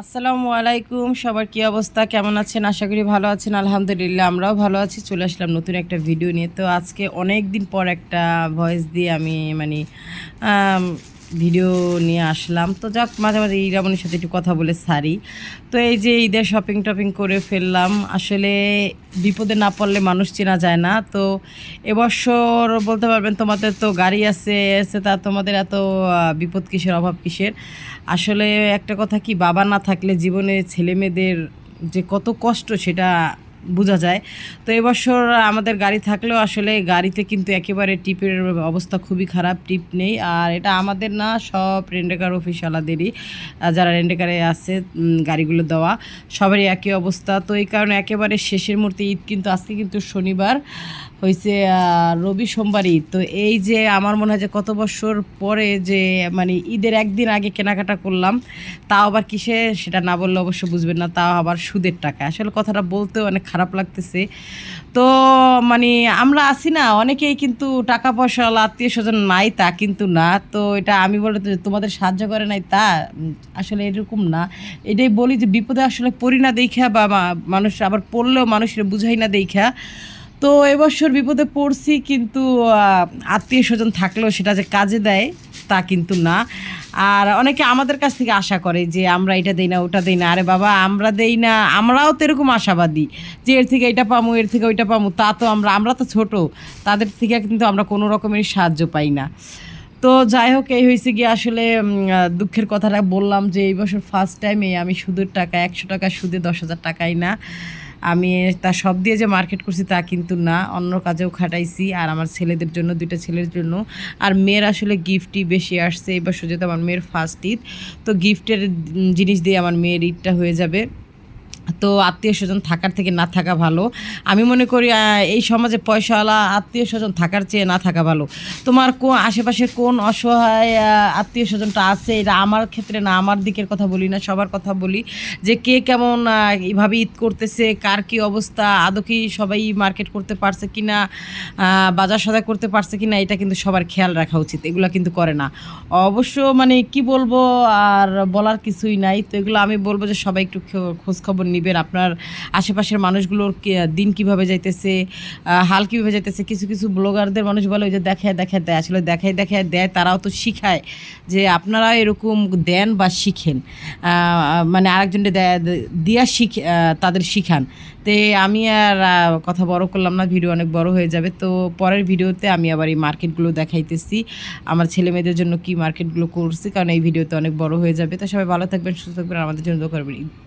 আসসালামু আলাইকুম, সবার কি অবস্থা? কেমন আছেন? আশা করি ভালো আছেন। আলহামদুলিল্লাহ, আমরাও ভালো আছি। চলে আসলাম নতুন একটা ভিডিও নিয়ে। তো আজকে অনেক দিন পর একটা ভয়েস দিয়ে আমি মানে ভিডিও নিয়ে আসলাম। তো যাক, মাঝে মাঝে ইরামনির সাথে একটু কথা বলে সারি। তো এই যে ঈদের শপিং টপিং করে ফেললাম, আসলে বিপদে না পড়লে মানুষ চেনা যায় না। তো এবছর বলতে পারবেন তোমাদের তো গাড়ি আছে এসে তা তোমাদের এত বিপদ কিসের, অভাব কিসের? আসলে একটা কথা কি, বাবা না থাকলে জীবনে ছেলে মেয়েদের যে কত কষ্ট সেটা বোঝা যায়। তো এবছর আমাদের গাড়ি থাকলেও আসলে গাড়িতে কিন্তু একেবারে টিপের অবস্থা খুবই খারাপ, টিপ নেই। আর এটা আমাদের না, সব রেন্ডেকার অফিসওয়ালাদেরই যারা রেন্ডেকারে আছে গাড়িগুলো দেওয়া, সবারই একই অবস্থা। তো এই কারণে একেবারে শেষের মুহূর্তে ঈদ কিন্তু, আজকে কিন্তু শনিবার হয়েছে রবি সোমবার ঈদ। তো এই যে আমার মনে হয় যে কত বছর পরে যে মানে ঈদের একদিন আগে কেনাকাটা করলাম, তাও আবার কিসে সেটা না বললে অবশ্য বুঝবেন না, তাও আবার সুদের টাকা আসলে কথাটা বলতেও অনেক খারাপ লাগতেছে। তো মানে আমরা আছি না, অনেকেই কিন্তু টাকা পয়সা আত্মীয় স্বজন নাই তা কিন্তু না। তো এটা আমি বলে তোমাদের সাহায্য করে নাই তা আসলে এরকম না। এটাই বলি যে বিপদে আসলে পড়ি না দেখা বা মানুষ আবার পড়লেও মানুষের বুঝাই না দেখা। তো এবছর বিপদে পড়ছি কিন্তু আত্মীয় স্বজন থাকলেও সেটা যে কাজে দেয়। তা কিন্তু না। আর অনেকে আমাদের কাছ থেকে আশা করে যে, আমরা এটা দেই না, ওটা দেই না। আরে বাবা, আমরা দেই না, আমরাও তো এরকম আশাবাদী যে, এর থেকে এটা পামো, এর থেকে ওইটা পামো। তা তো আমরা আমরা তো ছোট, তাদের থেকে কিন্তু আমরা কোনো রকমের সাহায্য পাই না। তো যাই হোক, এই হয়েছে গিয়ে আসলে দুঃখের কথাটা বললাম যে এই বছর ফার্স্ট টাইমে আমি সুদের টাকা, একশো টাকা সুদে দশ হাজার টাকাই না। আমি তা সব দিয়ে যে মার্কেট করছি তা কিন্তু না, অন্য কাজেও খাটাইছি আর আমার ছেলেদের জন্য, দুইটা ছেলের জন্য। আর মেয়ের আসলে গিফটই বেশি আসছে বছর যেহেতু আমার মেয়ের ফার্স্ট ঈদ, তো গিফটের জিনিস দিয়ে আমার মেয়ের ঈদটা হয়ে যাবে। তো আত্মীয় স্বজন থাকার থেকে না থাকা ভালো। আমি মনে করি এই সমাজে পয়সাওয়ালা আত্মীয় স্বজন থাকার চেয়ে না থাকা ভালো। তোমার কোন আশেপাশে কোন অসহায় আত্মীয় স্বজনটা আছে? এটা আমার ক্ষেত্রে না আমার দিকের কথা বলি না সবার কথা বলি। যে কে কেমন আহ, এইভাবে ঈদ করতেছে কার কী অবস্থা আদৌ কি সবাই মার্কেট করতে পারছে কি না বাজার সদা করতে পারছে কি না এটা কিন্তু সবার খেয়াল রাখা উচিত এগুলো কিন্তু করে না। অবশ্য মানে কি বলব আর বলার কিছুই নাই। তো এগুলো আমি বলব যে সবাই একটু খোঁজখবর খোঁজ খবর নিবেন? আপনার আশেপাশের মানুষগুলোর দিন কীভাবে যাইতেছে হাল কীভাবে যাইতেছে? কিছু কিছু ব্লগারদের মানুষ বলে ওই যে দেখায় দেখায়, দেয়। আসলে দেখায় দেখায়, দেয়, তারাও তো শিখায় যে আপনারা এরকম দেন বা শিখেন। মানে আরেকজনকে দেয়- শিখ তাদের শিখান। তে আমি আর কথা বড় করলাম না, ভিডিও অনেক বড় হয়ে যাবে। তো পরের ভিডিওতে আমি আবার এই মার্কেটগুলো দেখাইতেছি। আমার ছেলে মেয়েদের জন্য কি মার্কেটগুলো করছি, কারণ এই ভিডিওতে অনেক বড় হয়ে যাবে। তো সবাই ভালো থাকবেন, সুস্থ থাকবেন আমাদের জন্য দোয়া করবেন